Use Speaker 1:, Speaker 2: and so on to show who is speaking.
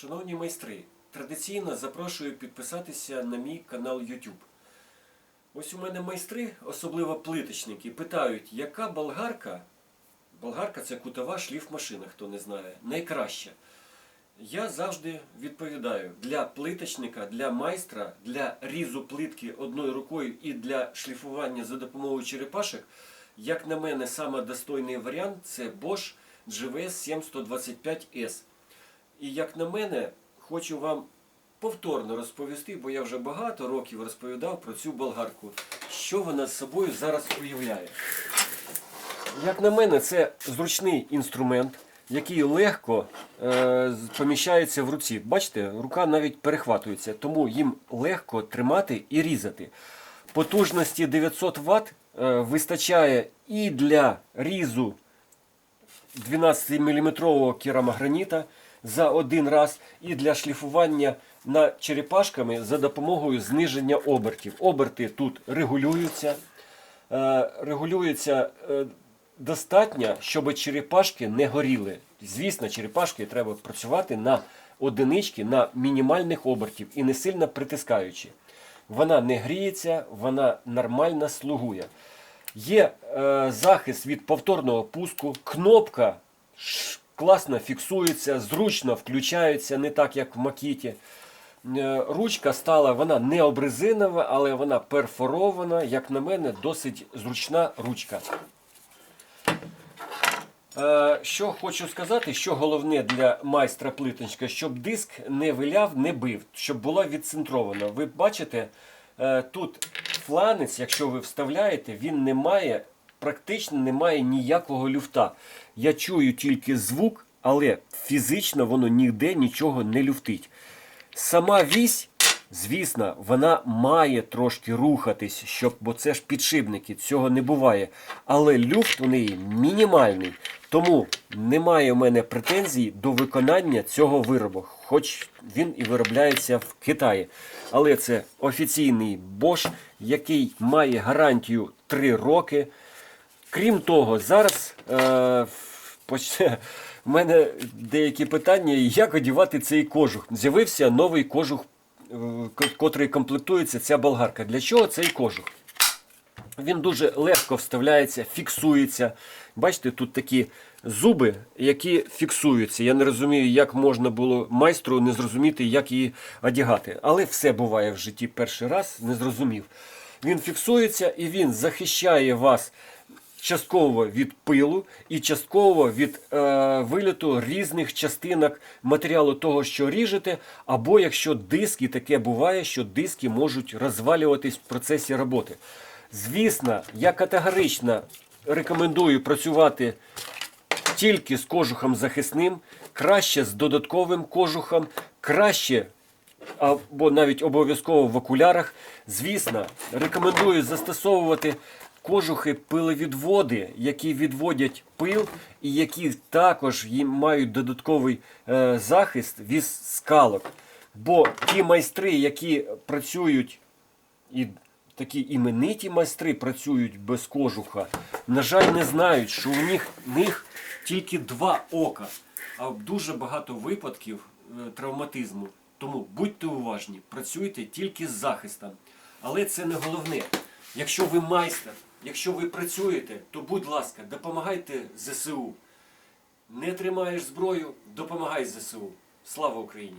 Speaker 1: Шановні майстри, традиційно запрошую підписатися на мій канал YouTube. Ось у мене майстри, особливо плиточники, питають, яка болгарка, болгарка це кутова шліфмашина, хто не знає, найкраща. Я завжди відповідаю для плиточника, для майстра, для різу плитки одною рукою і для шліфування за допомогою черепашок, як на мене, саме достойний варіант це Bosch GVS 7125S. І як на мене, хочу вам повторно розповісти, бо я вже багато років розповідав про цю болгарку, що вона з собою зараз уявляє. Як на мене, це зручний інструмент, який легко е, поміщається в руці. Бачите, рука навіть перехватується, тому їм легко тримати і різати. Потужності 900 Вт е, вистачає і для різу 12-мм керамограніта за один раз і для шліфування на черепашками за допомогою зниження обертів. Оберти тут регулюються. Е, регулюється е, достатньо, щоб черепашки не горіли. Звісно, черепашки треба працювати на одинички, на мінімальних обертів і не сильно притискаючи. Вона не гріється, вона нормально слугує. Є е, захист від повторного пуску, кнопка класно фіксується, зручно включається, не так як в макіті. Е, Ручка стала, вона не обрезинова, але вона перфорована, як на мене, досить зручна ручка. Е, Що хочу сказати, що головне для майстра плиточка, щоб диск не виляв, не бив, щоб було відцентровано. Ви бачите, е, тут фланець, якщо ви вставляєте, він не має, практично не має ніякого люфта. Я чую тільки звук, але фізично воно ніде нічого не люфтить. Сама вісь, звісно, вона має трошки рухатись, щоб, бо це ж підшипники, цього не буває. Але люфт у неї мінімальний. Тому немає в мене претензій до виконання цього виробу, хоч він і виробляється в Китаї. Але це офіційний Bosch, який має гарантію 3 роки. Крім того, зараз е, в мене деякі питання, як одягати цей кожух. З'явився новий кожух, е, котрий комплектується ця болгарка. Для чого цей кожух? Він дуже легко вставляється, фіксується. Бачите, тут такі зуби, які фіксуються. Я не розумію, як можна було майстру не зрозуміти, як її одягати. Але все буває в житті перший раз, не зрозумів. Він фіксується і він захищає вас частково від пилу і частково від е, виліту різних частинок матеріалу того, що ріжете, або якщо диски, таке буває, що диски можуть розвалюватись в процесі роботи. Звісно, я категорично рекомендую працювати тільки з кожухом захисним, краще з додатковим кожухом, краще або навіть обов'язково в окулярах. Звісно, рекомендую застосовувати кожухи пиловідводи, які відводять пил і які також їм мають додатковий е, захист від скалок. Бо ті майстри, які працюють і такі імениті майстри працюють без кожуха, на жаль, не знають, що у них, них тільки два ока, а дуже багато випадків е, травматизму. Тому будьте уважні, працюйте тільки з захистом. Але це не головне. Якщо ви майстер, якщо ви працюєте, то будь ласка, допомагайте ЗСУ. Не тримаєш зброю, допомагай ЗСУ. Слава Україні!